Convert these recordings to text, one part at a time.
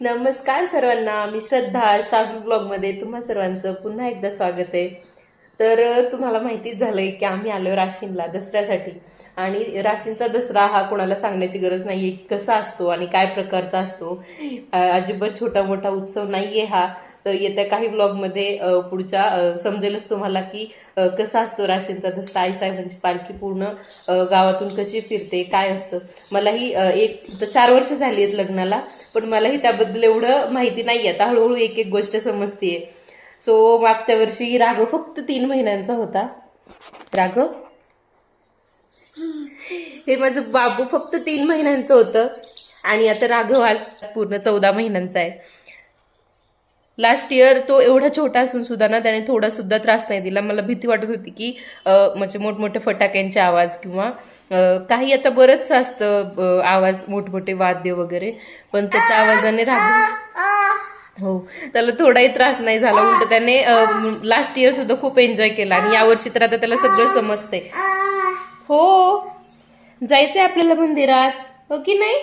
नमस्कार सर्वांना. मी श्रद्धा स्टाफ ब्लॉगमध्ये तुम्हा सर्वांचं पुन्हा एकदा स्वागत आहे. तर तुम्हाला माहितीच झालं आहे की आम्ही आलो राशीनला दसऱ्यासाठी. आणि राशींचा दसरा हा कोणाला सांगण्याची गरज नाहीये की कसा असतो आणि काय प्रकारचा असतो. अजिबात छोटा मोठा उत्सव नाही आहे हा. तर येत्या काही ब्लॉगमध्ये पुढच्या समजेलच तुम्हाला की कसा असतो राशींचा दसरा आई साहेबांची म्हणजे पालखी पूर्ण गावातून कशी फिरते काय असतं. मलाही एक तर चार वर्ष झाली आहेत लग्नाला पण मलाही त्याबद्दल एवढं माहिती नाही आता हळूहळू एक एक गोष्ट समजते सो मागच्या वर्षी राघव फक्त तीन महिन्यांचा होता. राघव? हे माझं बाबू फक्त तीन महिन्यांचं होतं. आणि आता राघव आज पूर्ण चौदा महिन्यांचा आहे. लास्ट इयर तो एवढा छोटा असून सुद्धा ना त्याने थोडा सुद्धा त्रास नाही दिला. मला भीती वाटत होती की म्हणजे मोठमोठे फटाक्यांचे आवाज किंवा काही आता बरंच असतं आवाज मोठमोठे वाद्य वगैरे. पण त्याच्या आवाजाने राघव हो त्याला थोडाही त्रास नाही झाला. उलट त्याने लास्ट इयर सुद्धा खूप एन्जॉय केला. आणि यावर्षी तर आता त्याला सगळं समजतंय. हो. जायचंय आपल्याला मंदिरात. हो की नाही?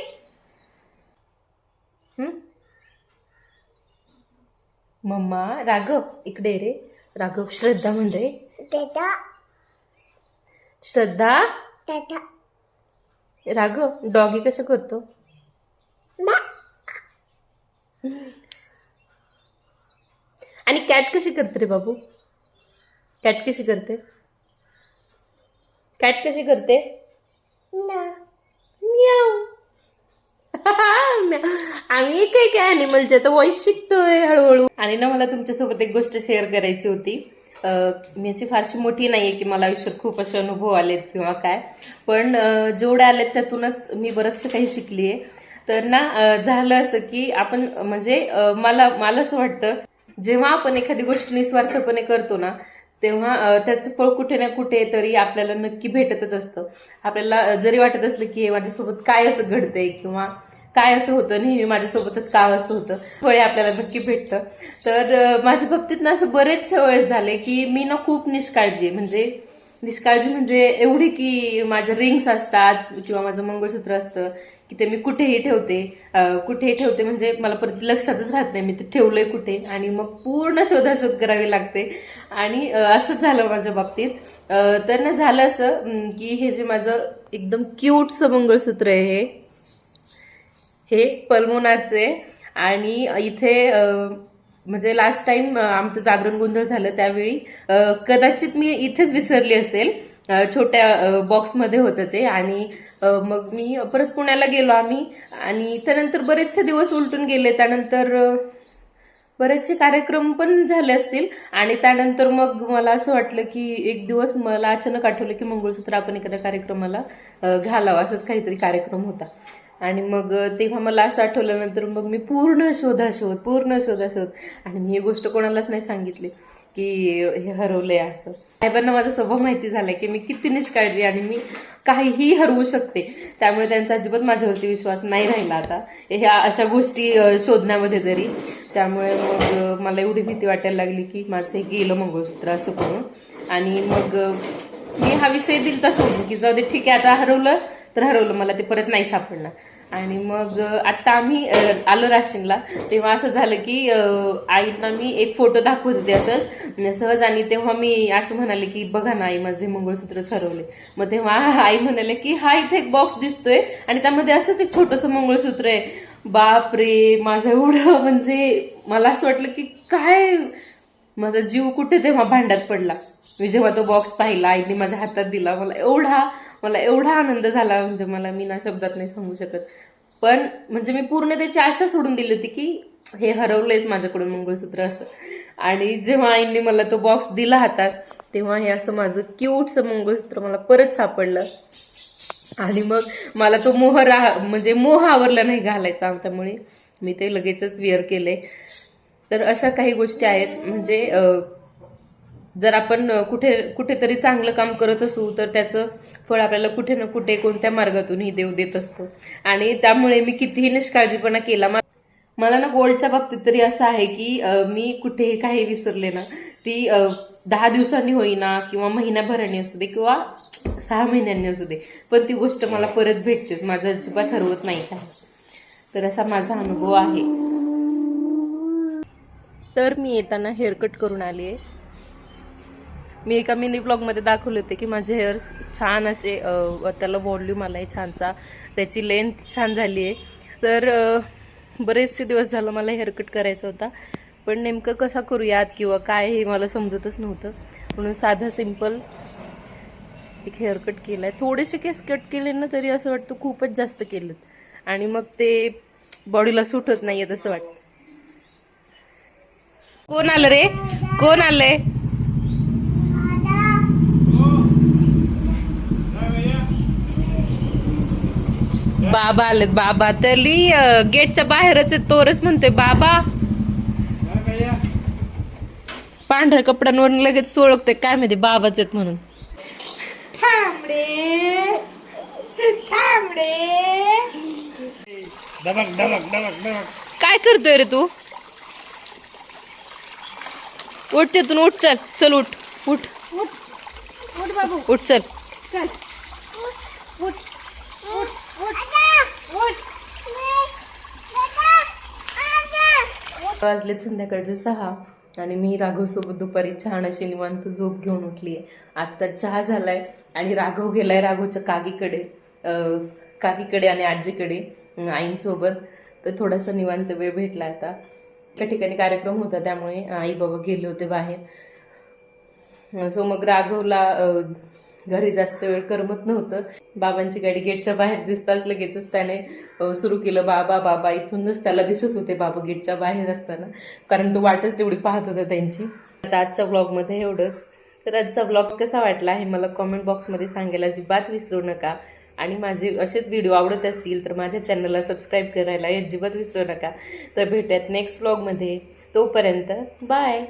मम्मा राघव इकडे रे. राघव श्रद्धा म्हणजे श्रद्धा? राघव डॉगी कसं करतो? आणि कॅट कशी करते रे बाबू? कॅट कशी करते? कॅट कशी करते? म्याव. आम्ही एक एक ॲनिमलच्या तर वॉइस शिकतोय हळूहळू. आणि ना मला तुमच्यासोबत एक गोष्ट शेअर करायची होती. मी अशी फारशी मोठी नाहीये की मला आयुष्यात खूप असे अनुभव आलेत किंवा काय. पण जेवढे आलेत त्यातूनच मी बरंचसं काही शिकली आहे तर ना झालं असं की आपण म्हणजे मला मला असं वाटतं जेव्हा आपण एखादी गोष्ट निस्वार्थपणे करतो ना तेव्हा त्याचं फळ कुठे ना कुठे तरी आपल्याला नक्की भेटतच असतं. आपल्याला जरी वाटत असलं की हे माझ्यासोबत काय असं घडतंय किंवा काय असं होतं नेहमी माझ्यासोबतच का असं होतं? फळे आपल्याला नक्की भेटतं. तर माझ्या बाबतीत ना असं बरेचसे वेळेस झाले की मी ना खूप निष्काळजी आहे. म्हणजे निष्काळजी म्हणजे एवढी की माझे रिंग्स असतात किंवा माझं मंगळसूत्र असतं की ते मी कुठेही ठेवते. कुठेही ठेवते म्हणजे मला परत लक्षातच राहत नाही. मी ते ठेवलंय कुठे? आणि मग पूर्ण शोधाशोध करावी लागते. आणि असंच झालं माझ्या बाबतीत. तर ना झालं असं की हे जे माझं एकदम क्यूटचं मंगळसूत्र आहे हे हे पलमोनाचे आणि इथे म्हणजे लास्ट टाइम आमचं जागरण गोंधळ झालं त्यावेळी. कदाचित मी इथेच विसरली असेल. छोट्या बॉक्समध्ये होतं ते आणि मग मी परत पुण्याला गेलो आम्ही आणि त्यानंतर बरेचसे दिवस उलटून गेले. त्यानंतर बरेचसे कार्यक्रम पण झाले असतील आणि त्यानंतर मग मला असं वाटलं की एक दिवस मला अचानक आठवलं की मंगळसूत्र आपण एखाद्या कार्यक्रमाला घालावं. असंच काहीतरी कार्यक्रम होता. आणि मग तेव्हा मला असं आठवल्यानंतर मग मी पूर्ण शोधाशोध पूर्ण शोधाशोध आणि मी ही गोष्ट कोणालाच नाही सांगितली की हे हरवलंय असं. साहेबांना माझा स्वभाव माहिती झालाय की मी किती निष्काळजी आणि मी काहीही हरवू शकते. त्यामुळे त्यांचा अजिबात माझ्यावरती विश्वास नाही राहिला आता. ह्या अशा गोष्टी शोधण्यामध्ये तरी त्यामुळे मग मला एवढी भीती वाटायला लागली की माझं हे गेलं मंगळसूत्र असं करून. आणि मग मी हा विषय दिलता सोडून की जाऊ दे ठीक आहे आता हरवलं तर हरवलं. मला ते परत नाही सापडणार. आणि मग आत्ता आम्ही आलो राशीनला तेव्हा असं झालं की आईंना मी एक फोटो दाखवत होते असंच. म्हणजे सहज आणि तेव्हा मी असं म्हणाले की बघा ना आई माझे मंगळसूत्र ठरवले. मग तेव्हा आई म्हणाले की हा इथे एक बॉक्स दिसतोय. आणि त्यामध्ये असंच एक छोटंसं मंगळसूत्र आहे. बाप रे माझं एवढं म्हणजे मला असं वाटलं की काय माझा जीव कुठे तेव्हा भांड्यात पडला? मी जेव्हा तो बॉक्स पाहिला आईने माझ्या हातात दिला मला एवढा मला एवढा आनंद झाला म्हणजे मला मी ना शब्दात नाही सांगू शकत. पण म्हणजे मी पूर्ण त्याची आशा सोडून दिली होती की हे हरवलंयच माझ्याकडून मंगळसूत्र असं. आणि जेव्हा आईंनी मला तो बॉक्स दिला हातात तेव्हा हे असं माझं क्यूटचं मंगळसूत्र मला परत सापडलं. आणि मग मला तो मोह राह म्हणजे मोह आवरला नाही घालायचा त्यामुळे मी ते लगेचच वेअर केले. तर अशा काही गोष्टी आहेत. म्हणजे जर आपण कुठे कुठेतरी चांगलं काम करत असू तर त्याचं फळ आपल्याला कुठे ना कुठे कोणत्या मार्गातूनही देव देत असतो. आणि त्यामुळे मी कितीही निष्काळजीपणा केला मा- मला ना गोल्डच्या बाबतीत तरी असं आहे की मी कुठेही काही विसरले ना ती दहा दिवसांनी होईना किंवा महिन्याभराने असू दे किंवा सहा महिन्यांनी असू दे पण ती गोष्ट मला परत भेटतेच माझं अजिबात हरवत नाही काय तर असा माझा अनुभव आहे. तर मी येताना हेअरकट करून आली आहे मी एका मिनी ब्लॉगमध्ये दाखवले होते की माझे हेअर्स छान असे त्याला वॉल्यूम आला आहे छानसा. त्याची लेंथ छान झाली आहे तर बरेचसे दिवस झालं मला हेअर कट करायचा होता. पण नेमकं कसा करूयात किंवा काय हे मला समजतच नव्हतं. म्हणून साधा सिंपल एक हेअर कट केला आहे थोडेसे केस कट केले ना तरी असं वाटतं खूपच जास्त केलं आणि मग ते बॉडीला सुटत नाहीये असं वाटतं. कोण आलं रे? कोण आलंय? बाबा आलेत. बाबा तरी गेटच्या बाहेरच आहे तोरच म्हणतोय बाबा. पांढऱ्या कपड्यांवरून लगेच ओळखतोय काय माहिती बाबाच आहेत म्हणून. काय करतोय रे तू? उठ तिथून उठ चल चल उठ उठ. उठ बाबू. उठ चल. उठ उठ उठ वाजले संध्याकाळचे सहा आणि मी राघवसोबत दुपारी छान अशी निवांत झोप घेऊन उठली आहे आत्ता चहा झालाय आणि राघव गेलाय राघवच्या काकीकडे काकीकडे आणि आजीकडे आईंसोबत. तर थोडासा निवांत वेळ भेटला आता. एका ठिकाणी कार्यक्रम होता त्यामुळे आई बाबा गेले होते बाहेर. सो मग राघवला घरी जास्त वेळ करमत नव्हतं. बाबांची गाडी गेटच्या बाहेर दिसताच लगेचच त्याने सुरू केलं बाबा बाबा. इथूनच त्याला दिसत होते बाबा गेटच्या बाहेर असताना. कारण तो वाटच तेवढी पाहत होता त्यांची. आता आजच्या ब्लॉगमध्ये एवढंच. तर आजचा ब्लॉग कसा वाटला हे मला कॉमेंट बॉक्समध्ये सांगायला अजिबात विसरू नका. आणि माझे असेच व्हिडिओ आवडत असतील तर माझ्या चॅनलला सबस्क्राईब करायला अजिबात विसरू नका. तर भेटूयात नेक्स्ट ब्लॉगमध्ये तोपर्यंत बाय